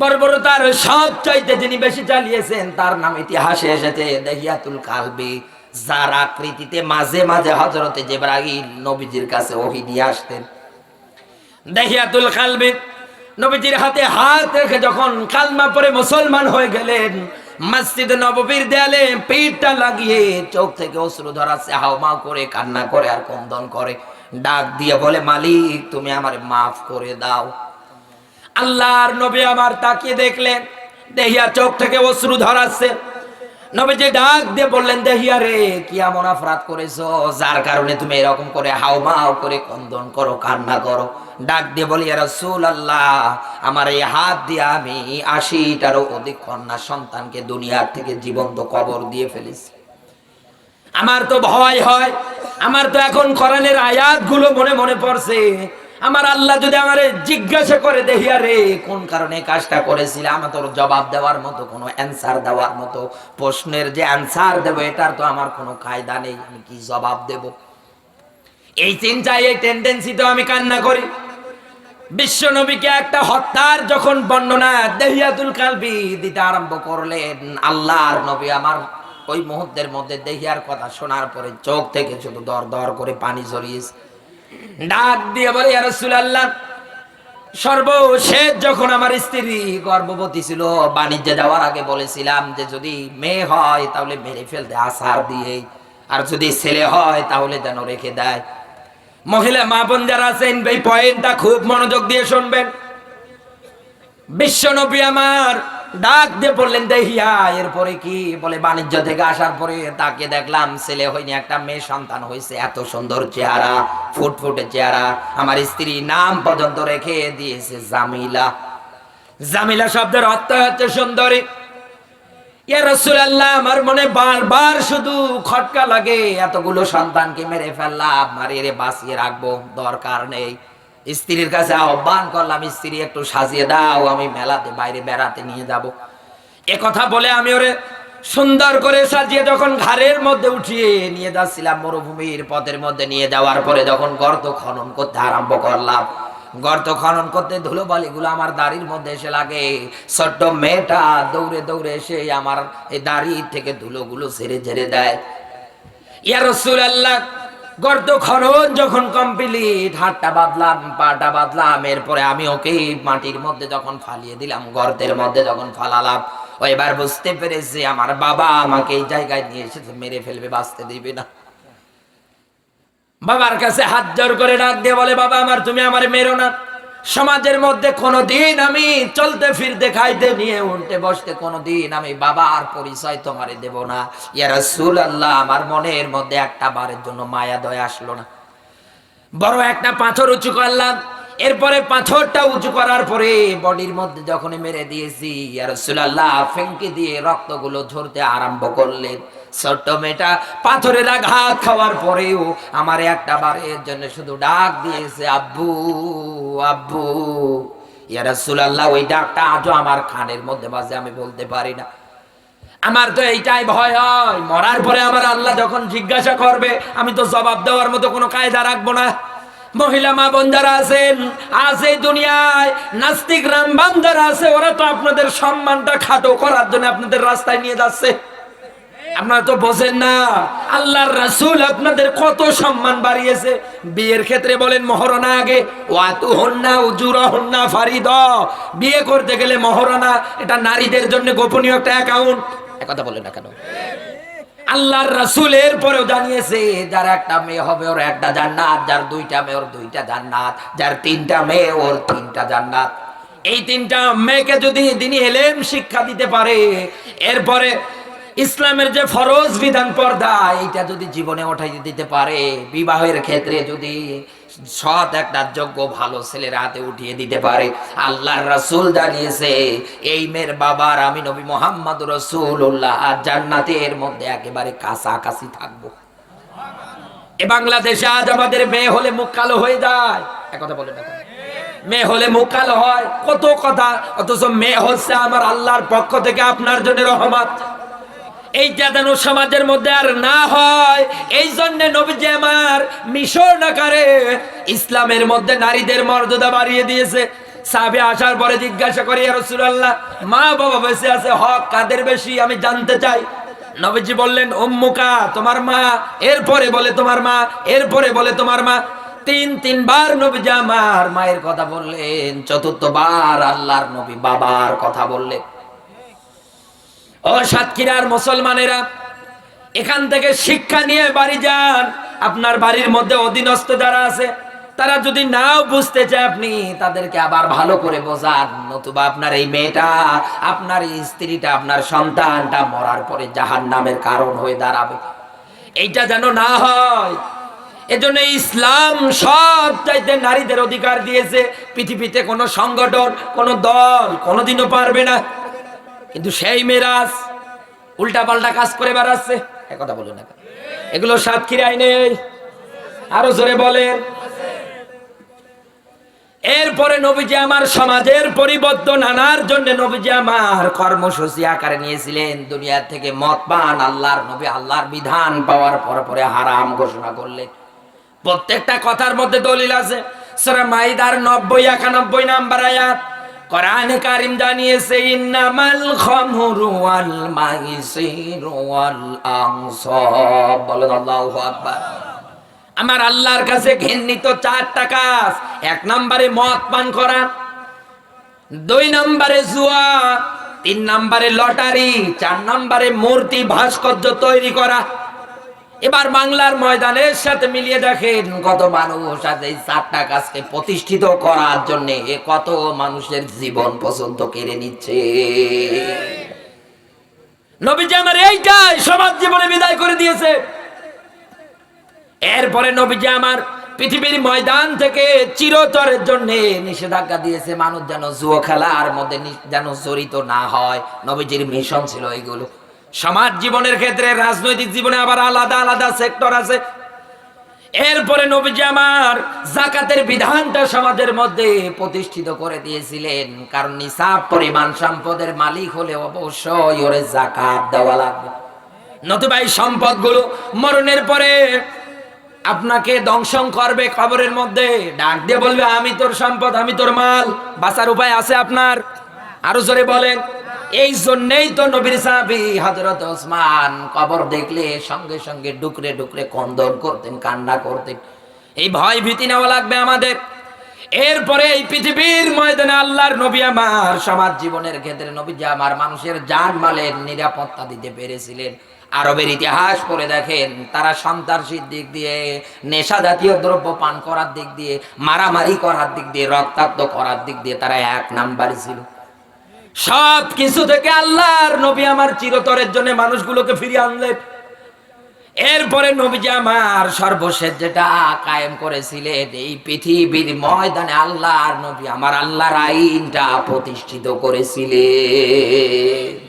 বর্বরতার সব চাইতে যিনি বেশি চালিয়েছেন, তার নাম ইতিহাসে এসেছে দেহিয়াতুল কালবি। যার আকৃতিতে মাঝে মাঝে হজরতে জেব্রাহিল নবীজির কাছে ওহি দিয়ে আসতেন। দেহিয়াতুল কালবি নবীজির হাতে হাত রেখে যখন কালমা পরে মুসলমান হয়ে গেলেন, মসজিদ নববীর দেয়ালে পিঠটা লাগিয়ে চোখ থেকে অশ্রু ধরাচ্ছে হাওমাও করে, কান্না করে আর কন্দন করে। ডাক দিয়ে বলে, মালিক, তুমি আমার মাফ করে দাও। আল্লাহর নবী আমার তাকিয়ে দেখলেন দেহিয়া চোখ থেকে অশ্রু ধরাচ্ছে। নবীজি ডাক দিয়ে বললেন, দেহিয়া রে, কি এমন অপরাধ করেছ? যার কারণে তুমি এরকম করে হাউমাউ করে কন্দন করো, কান্না করো। ডাক দিয়ে বলি রাসূল আল্লাহ আমার এই হাত দিয়ে আমি আশিটারও অধিক কন্যা সন্তানকে দুনিয়ার থেকে জীবন্ত কবর দিয়ে ফেলেছি। আমার তো ভয় হয়, আমার তো এখন কোরআনের আয়াতগুলো মনে মনে পড়ছে আমার আল্লাহ যদি আমার জিজ্ঞাসা করে দেহিয়া রে, কোন কারণে কাজটা করেছিল? আমার তোর জবাব দেওয়ার মতো, কোনো অ্যান্সার দেওয়ার মতো প্রশ্নের যে অ্যান্সার দেবো, এটার তো আমার কোনো কায়দা নেই। আমি কি জবাব দেব? এই চিন্তায়, এই টেন্ডেন্সি তো আমি কান্না করি। বিশ্ব নবীকে একটা হত্যার যখন বর্ণনা দেহিয়াতুল কালবি দিতে আরম্ভ করলেন, আল্লাহর নবী আমার ওই মুহূর্তের মধ্যে দেহিয়ার কথা শোনার পরে চোখ থেকে শুধু দর দর করে পানি ঝরিয়েছে। ডাক দিয়ে বলে, ইয়া রাসূলুল্লাহ, সর্বশেষ যখন আমার স্ত্রী গর্ভবতী ছিল, বাণিজ্যে যাওয়ার আগে বলেছিলাম যে যদি মেয়ে হয় তাহলে মেরে ফেলতে আসার দিয়ে, আর যদি ছেলে হয় তাহলে যেন রেখে দেয়। মহিলা মা বোন যারা আছেন, এই পয়েন্টটা খুব মনোযোগ দিয়ে শুনবেন। বিশ্বনবী আমার ডাক দিয়ে বললেন দেহিয়া এরপরে কি? বলে, বাণিজ্য থেকে আসার পরে তাকে দেখলাম, ছেলে হয়নি একটা মেয়ে সন্তান হয়েছে এত সুন্দর চেহারা, ফুটফুটে চেহারা, আমার স্ত্রী নাম পর্যন্ত রেখে দিয়েছে জামিলা। জামিলা শব্দের অর্থ হচ্ছে সুন্দরী। আমার মনে বারবার শুধু খটকা লাগে, এতগুলো সন্তানকে মেরে ফেললাম এরে বাঁচিয়ে রাখব, দরকার নেই। স্ত্রীর কাছে আহ্বান করলাম, স্ত্রী, একটু সাজিয়ে দাও, আমি মেলাতে, বাইরে বেড়াতে নিয়ে যাব। এ কথা বলে আমি ওরে সুন্দর করে সাজিয়ে যখন ঘাড়ের মধ্যে উঠিয়ে নিয়ে যাচ্ছিলাম, মরুভূমির পথের মধ্যে নিয়ে যাওয়ার পরে যখন গর্ত খনন করতে আরম্ভ করলাম, গর্ত খনন করতে ধুলো বালিগুলো আমার দাড়ির মধ্যে এসে লাগে। ছোট্ট মেয়েটা দৌড়ে দৌড়ে এসে আমার এই দাড়ি থেকে ধুলোগুলো ছেড়ে ছেড়ে দেয়। ইয়া রাসূলুল্লাহ গর্ত খরচ যখন কমপ্লিট, হাতটা বাঁধলাম, পাটা বাঁধলাম, এরপরে আমি ওকে মাটির মধ্যে যখন ফালিয়ে দিলাম, গর্তের মধ্যে যখন ফালালাম, ও এবার বুঝতে পেরেছি আমার বাবা আমাকে এই জায়গায় নিয়ে এসেছে, মেরে ফেলবে, বাঁচতে দিবে না। বাবার কাছে হাত জোর করে ডাক দিয়ে বলে, বাবা আমার, তুমি আমার মেরো না। সমাজের মধ্যে কোনোদিন আমি চলতে ফিরতে, খাইতে, নিয়ে উঠতে, বসতে কোনোদিন আমি বাবার পরিচয় তোমারে দেব না। ইয়া রাসূলুল্লাহ, আমার মনের মধ্যে একটা বারের জন্য মায়া, দয়া আসলো না। বড় একটা পাথর উঁচু করলাম। এরপরে পাথরটা উঁচু করার পরে বডির মধ্যে যখন মেরে দিয়েছি আর সুলাল্লাহ ফেঙ্কি দিয়ে রক্তগুলো ঝরতে আরম্ভ করলেন। ছোট্ট মেয়েটা পাথরের আঘাত খাওয়ার পরেও আমার একটা বারের জন্য শুধু ডাক দিয়েছে, আব্বু আব্বু ওই ডাকটা আজও আমার কানের মধ্যে বাজে, আমি বলতে পারি না। আমার তো এইটাই ভয় হয়। মরার পরে আমার আল্লাহ যখন জিজ্ঞাসা করবে, আমি তো জবাব দেওয়ার মতো কোনো কায়দা রাখব না। মহিলা মা বোন যারা আছেন এই দুনিয়ায় নাস্তিক রামবান যারা আছে, ওরা তো আপনাদের সম্মানটা খাটো করার জন্য আপনাদের রাস্তায় নিয়ে যাচ্ছে। আপনারা তো বোঝেন না, আল্লাহর রাসূল আপনাদের কত সম্মান বাড়িয়েছে। বিয়ের ক্ষেত্রে বলেন মহরণা আগে ওয়াতু হন্না উজুরা হন্না ফারিদ। বিয়ে করতে গেলে মহরণা, এটা নারীদের জন্য গোপনীয় একটা অ্যাকাউন্ট কথা বলেন না কেন? আল্লাহর রাসূলের পরেও জানিয়েছে, যার একটা মেয়ে হবে ওর একটা জান্নাত, যার দুইটা মেয়ে ওর দুইটা জান্নাত, যার তিনটা মেয়ে ওর তিনটা জান্নাত। এই তিনটা মেয়েকে যদি তিনি এলেম শিক্ষা দিতে পারে, এরপরে ইসলামের যে ফরজ বিধান পর্দা এটা যদি জীবনে ওঠাই দিতে পারে, বিবাহের ক্ষেত্রে যদি সৎ একটা যোগ্য ভালো ছেলের হাতে উঠিয়ে দিতে পারে, আল্লাহর রাসূল জানিয়েছে, এই মেয়ের বাবার আমি নবী মোহাম্মদ রসুল্লাহ আর জান্নাতের মধ্যে একেবারে কাছাকাছি থাকব। এ বাংলাদেশে আজ আমাদের মেয়ে হলে মুখ কালো হয়ে যায়। কথা বলে না মেয়ে হলে মুখ কালো হয়। কত কথা, অথচ মেয়ে হচ্ছে আমার আল্লাহর পক্ষ থেকে আপনার জন্য রহমত। এইটা যেন সমাজের মধ্যে আর না হয়। এই জন্য নবীজি আমার মিশর আকারে ইসলামের মধ্যে নারীদের মর্যাদা বাড়িয়ে দিয়েছে। সাহাবী আসার পরে জিজ্ঞাসা করি রসুল্লাহ মা বাবা বেঁচে আছে, হক কাদের বেশি? আমি জানতে চাই। নবীজি বললেন, উম্মুকা, তোমার মা, এরপরে বলে তোমার মা, এরপরে বলে তোমার মা। তিন, তিনবার নবীজি আমার মায়ের কথা বললেন, চতুর্থবার আল্লাহর নবী বাবার কথা বললেন। ও সাতক্ষীরার মুসলমানেরা, এখান থেকে শিক্ষা নিয়ে বাড়ি যান। আপনার বাড়ির মধ্যে অধীনস্থ যারা আছে, তারা যদি নাও বুঝতে চায় আপনি, তাদেরকে আবার ভালো করে বোঝান। নতুবা আপনার এই মেয়েটা, আপনার এই স্ত্রীটা, আপনার সন্তানটা মরার পরে জাহান নামের কারণ হয়ে দাঁড়াবে। এইটা যেন না হয়। এজন্য ইসলাম সব চাইতে নারীদের অধিকার দিয়েছে। পৃথিবীতে কোনো সংগঠন, কোনো দল কোনোদিনও পারবে না। কিন্তু সেই মেরাজ উল্টা পাল্টা কাজ করে বেড়াচ্ছে। এক কথা বলুন না এগুলো সাতক্ষীরায় নেই। আরও জোরে বলেন। এরপরে নবীজি আমার সমাজের পরিবর্তন আনার জন্য নবীজি আমার কর্মসূচি আকারে নিয়েছিলেন। দুনিয়া থেকে মত পান আল্লাহর নবী আল্লাহর বিধান পাওয়ার পর পরে হারাম ঘোষণা করলেন। প্রত্যেকটা কথার মধ্যে দলিল আছে। সূরা মাইদার 90 91 নাম্বার আয়াত। কোরআনে কারিম জানিয়েছে ইন্নামাল ওয়াল মাইসিরু ওয়াল আনসাব বলেন আল্লাহু আকবার। আমার আল্লাহর কাছে ঘৃণিত চারটা কাজ। এক নম্বরে মদ পান করা, দুই নম্বরে জুয়া, তিন নম্বরে লটারি, চার নম্বরে মূর্তি ভাস্কর্য তৈরি করা এবার বাংলার ময়দানের সাথে মিলিয়ে দেখেন কত মানুষ আজ এই চারটা কাজকে প্রতিষ্ঠিত করার জন্য কত মানুষের জীবন পর্যন্ত কেড়ে নিচ্ছে। নবীজি আমার এইটাই সমাজ জীবনে বিদায় করে দিয়েছে। এরপরে নবীজি আমার পৃথিবীর ময়দান থেকে চিরতরের জন্য নিষেধাজ্ঞা দিয়েছে, মানুষ যেন জুয়ো খেলার মধ্যে যেন জড়িত না হয়। নবীজির মিশন ছিল এইগুলো সমাজ জীবনের ক্ষেত্রে, রাজনৈতিক জীবনে আবার আলাদা আলাদা সেক্টর আছে। এরপরে নবীজি আমার জাকাতের বিধানটা সমাজের মধ্যে প্রতিষ্ঠিত করে দিয়েছিলেন। কারণ নিসাব পরিমাণ সম্পদের মালিক হলে অবশ্যই ওরে জাকাত দেওয়া লাগবে। নতুবা এই সম্পদগুলো মরণের পরে আপনাকে দংশন করবে খবরের মধ্যে। ডাক দিয়ে বলবে, আমি তোর সম্পদ, আমি তোর মাল, বাঁচার উপায় আছে আপনার? আরও জোরে বলেন এই জন্যই তো নবীর সাহাবি হযরত ওসমান কবর দেখলে সঙ্গে সঙ্গে ডুকরে ডুকরে কন্দন করতেন, কান্না করতেন। এই ভয় ভীতি নেওয়া লাগবে আমাদের। এরপরে এই পৃথিবীর ময়দানে আল্লাহর নবী আমার সমাজ জীবনের ক্ষেত্রে নবী আমার মানুষের জান মালের নিরাপত্তা দিতে পেরেছিলেন। আরবের ইতিহাস পড়ে দেখেন, তারা সন্ত্রাসীর দিক দিয়ে, নেশা জাতীয় দ্রব্য পান করার দিক দিয়ে, মারামারি করার দিক দিয়ে, রক্তাক্ত করার দিক দিয়ে তারা এক নাম্বারই ছিল। সব কিছু থেকে আল্লাহর নবী আমার চিরতরের জন্য মানুষগুলোকে ফিরিয়ে আনলেন এরপরে নবীজি আমার সর্বশেষ যেটা কায়েম করেছিলেন, এই পৃথিবীর ময়দানে আল্লাহর নবী আমার আল্লাহর আইনটা প্রতিষ্ঠিত করেছিলেন।